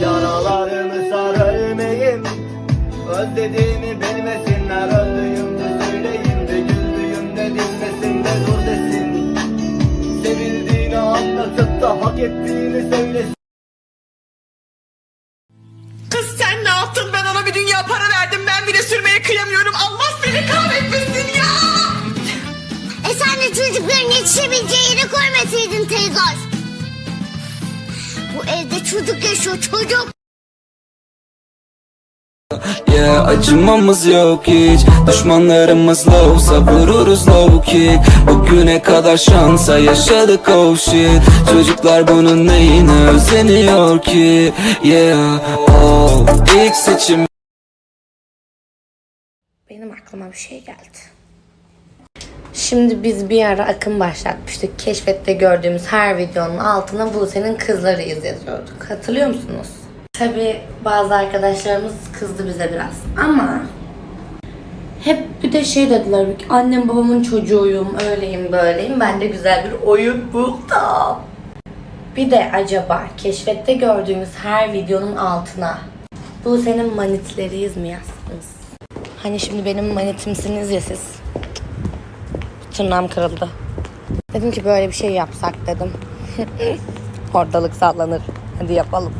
Yaralarımı sar ölmeyim Özlediğimi bilmesinler. Öldüğüm de söyleyeyim de Güldüğüm de dinmesin de dur desin. Sevildiğini anlatıp da hak ettiğini söylesin. Kız sen ne yaptın? Ben ona bir dünya para verdim. Ben bile sürmeye kıyamıyorum. Koymasaydın teyze. Bu evde çocuk yaşıyor çocuk. Yeah acımamız yok hiç Düşmanlarımız lowsa vururuz low kick Bugüne kadar şansa yaşadık oh shit Çocuklar bunun neyine özeniyor ki Yeah oh ilk seçim Benim aklıma bir şey geldi. Şimdi biz bir ara akım başlatmıştık. Keşfette gördüğümüz her videonun altına Buse'nin kızlarıyız yazıyorduk. Hatırlıyor musunuz? Tabi bazı arkadaşlarımız kızdı bize biraz. Ama hep bir de şey dediler. Annem babamın çocuğuyum, öyleyim böyleyim. Ben de güzel bir oyun buldum. Bir de acaba keşfette gördüğümüz her videonun altına Buse'nin manitleriyiz mi yazsınız? Hani şimdi benim manitimsiniz ya siz. Tırnağım kırıldı. Dedim ki böyle bir şey yapsak dedim. Ortalık sallanır. Hadi yapalım.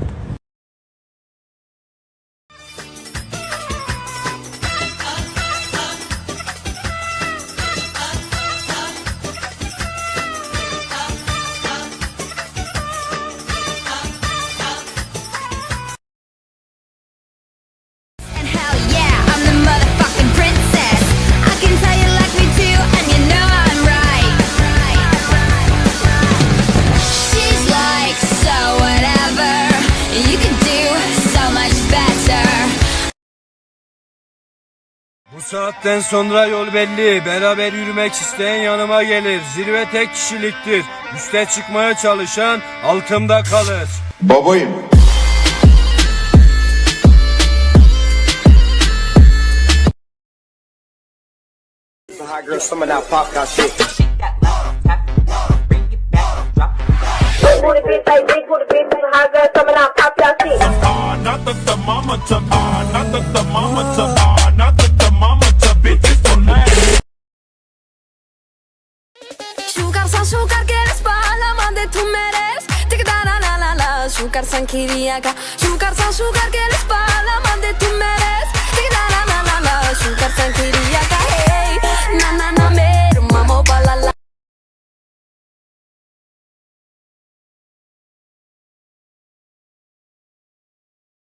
Bu saatten sonra yol belli. Beraber yürümek isteyen yanıma gelir. Zirve tek kişiliktir. Üste çıkmaya çalışan altımda kalır. Babayım. not the thermometer, not the thermometer, karsan kiriaga Yukarsan sugar geles bağlama